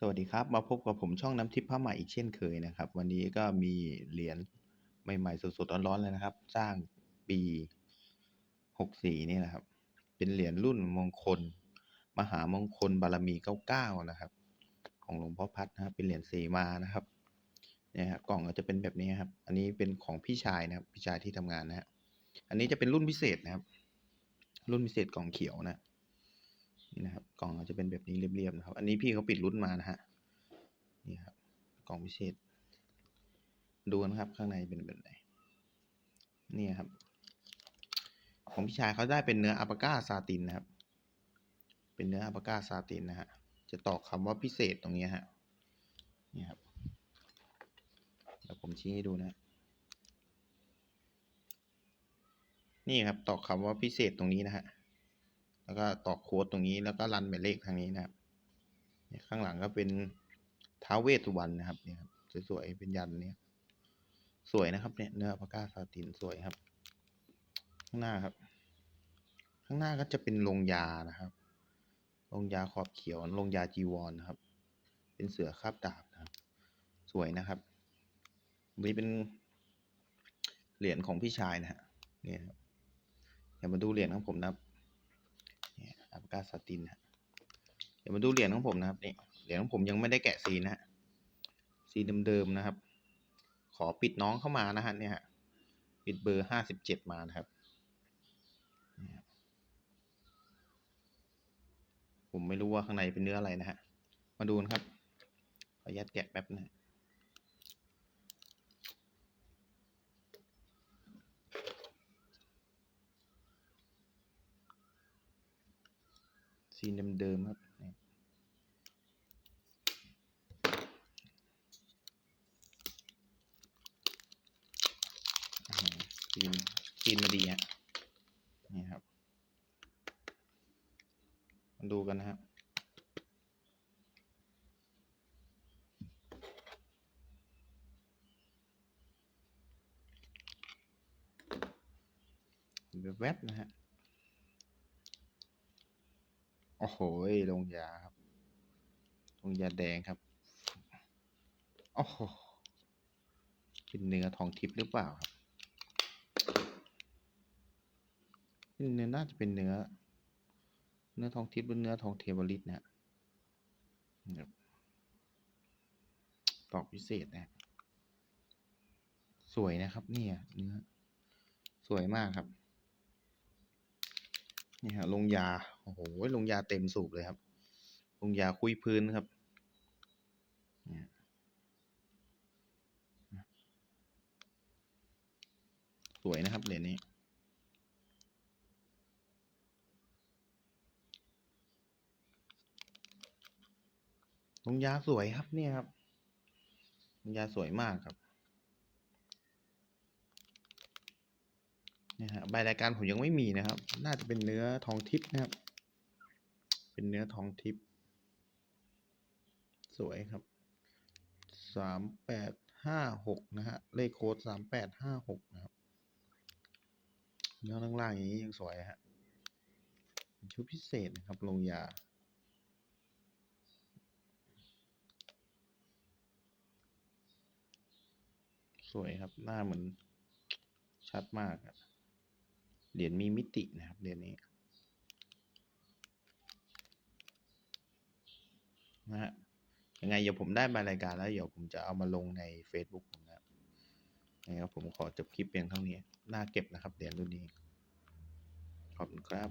สวัสดีครับ มาพบกับผมช่องน้ำทิพย์ผ้าใหม่อีกเช่นเคยนะครับ วันนี้ก็มีเหรียญใหม่ๆสดๆร้อนๆเลยนะครับ สร้างปี64นี่นะครับ เป็นเหรียญรุ่นมงคล มหามงคลบารมี99นะครับ ของหลวงพ่อพัดนะครับเป็นเหรียญเสมานะครับเนี่ยครับกล่องก็จะเป็นแบบนี้ครับ อันนี้เป็นของพี่ชายนะครับ พี่ชายที่ทำงานนะฮะอันนี้จะเป็นรุ่นพิเศษนะครับ รุ่นพิเศษกล่องเขียวนะ นี่นะครับ กล่องก็จะเป็นแบบนี้เรียบๆนะครับ อันนี้พี่เขาปิดรุ่นมานะฮะนี่ครับกล่องพิเศษ ดูนะครับข้างในเป็นแบบไหนนี่ครับ ของพี่ชายเขาได้เป็นเนื้ออัปาก้าซาตินนะครับ เป็นเนื้ออัปาก้าซาตินนะฮะจะตอกคำว่าพิเศษตรงนี้ฮะนี่ครับเดี๋ยวผมชี้ให้ดูนะนี่ครับตอกคำว่าพิเศษตรงนี้นะฮะ แล้วก็ต่อโค้ดตรงนี้แล้วก็รันหมายเลขทางนี้นะครับข้างหลังก็เป็นท้าเวสุวรรณนะครับเนี่ยครับสวยๆเป็นยันเนี่ยสวยนะครับเนี่ยเนื้อพาก้าซาตินสวยครับ ข้างหน้าครับ ข้างหน้าก็จะเป็นลงยานะครับลงยาขอบเขียวลงยาจีวรนนะครับ เป็นเสือคาบดาบนะครับ สวยนะครับนี่เป็นเหรียญของพี่ชายนะฮะเนี่ยครับเดี๋ยวมาดูเหรียญของผมนะครับ กาสตินฮะเดี๋ยวมาดูเหรียญของผมนะครับนี่เหรียญของผมยังไม่ได้แกะซีนะฮะซีเดิมๆนะครับ ขอปิดน้องเข้ามานะฮะเนี่ยฮะปิดเบอร์ห้าสิบเจ็ดมานะครับ ผมไม่รู้ว่าข้างในเป็นเนื้ออะไรนะฮะมาดูนะครับขออนุญาตแกะแป๊บนะ ซีนเดิมๆครับซีนซีนมาดีฮะนี่ครับมาดูกันนะครับแวบๆนะฮะ โอ้โหลงยาครับ ลงยาแดงครับ โอ้โหเป็นเนื้อทองทิพย์หรือเปล่าครับเป็นเนื้อน่าจะเป็นเนื้อ เนื้อทองทิพย์หรือเนื้อทองเทวฤทธิ์นะฮะครับตอกพิเศษนะฮะสวยนะครับ เนี่ย เนื้อ สวยมากครับ นี่ฮะลงยา โอ้โห ลงยาเต็มสูบเลยครับ ลงยาคุยพื้นครับสวยนะครับเหรียญนี้ลงยาสวยครับเนี่ยครับลงยาสวยมากครับ นี่ฮะใบรายการผมยังไม่มีนะครับ น่าจะเป็นเนื้อทองทิพย์นะครับ เป็นเนื้อทองทิพย์สวยครับสามแปดห้าหกนะฮะ เลขโค้ดสามแปดห้าหกนะครับ เนื้อล่างๆอย่างนี้ยังสวยฮะชุดพิเศษนะครับ ลงยาสวยครับ หน้าเหมือนชัดมากอะ เหรียญมีมิตินะครับเดือนนี้นะฮะยังไงเดี๋ยวผมได้มารายการแล้วเดี๋ยวผมจะเอามาลงใน Facebook ผมนะครับยังไงครับผมขอจบคลิปเพียงเท่านี้น่าเก็บนะครับเหรียญรุ่นนี้ขอบคุณครับ